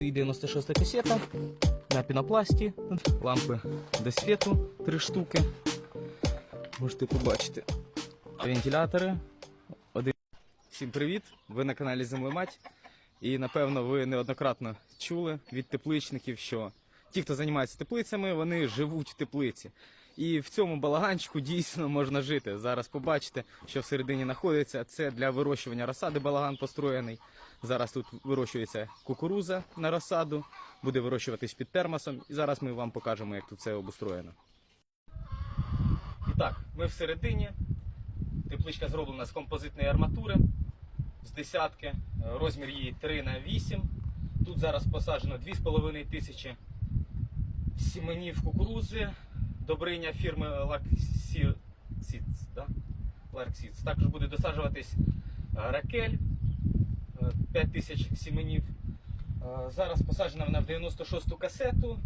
І 96 касета на пінопласті, лампи до світу, три штуки. Можете побачити. Вентилятори. Один. Всім привіт! Ви на каналі Землемать. І напевно ви неоднократно чули від тепличників, що ті, хто займається теплицями, вони живуть в теплиці. І в цьому балаганчику дійсно можна жити. Зараз побачите, що всередині знаходиться. Це для вирощування розсади балаган построєний. Зараз тут вирощується кукуруза на розсаду, буде вирощуватись під термосом. І зараз ми вам покажемо, як тут це обустроєно. І так, ми всередині. Тепличка зроблена з композитної арматури з десятки. Розмір її 3 на 8. Тут зараз посаджено 2,5 тисячі сіменів кукурузи. Добриня фірми Lark Seeds. Да? Lark Також буде досаджуватись е, ракель е, 5 тисяч сіменів. Е, Зараз посаджена вона в 96-ту касету,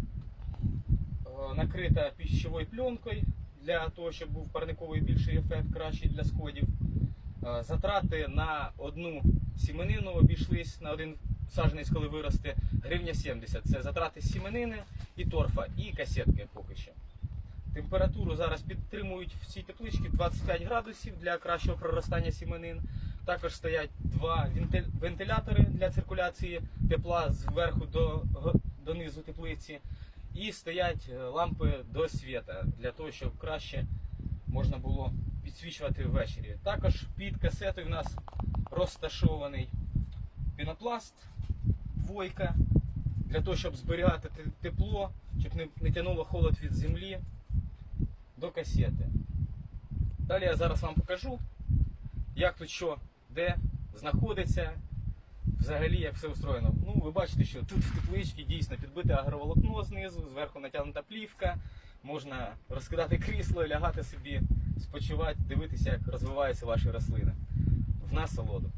е, накрита піщовою пленкою для того, щоб був парниковий більший ефект, кращий для сходів. Е, Затрати на одну сіменину обійшлись на один саджанець, коли виросте, гривня 70. Це затрати сіменини і торфа, і касетки поки що. Температуру зараз підтримують в цій тепличці 25 градусів для кращого проростання сіменин. Також стоять два вентилятори для циркуляції тепла зверху до, до низу теплиці. І стоять е, лампи до світа для того, щоб краще можна було підсвічувати ввечері. Також під касетою в нас розташований пінопласт, двойка, для того, щоб зберігати тепло, щоб не, не тянуло холод від землі до касети. Далі я зараз вам покажу, як тут що, де знаходиться, взагалі як все устроєно. Ну, ви бачите, що тут в тепличці дійсно підбите агроволокно знизу, зверху натягнута плівка, можна розкидати крісло, лягати собі, спочивати, дивитися, як розвиваються ваші рослини. В насолоду.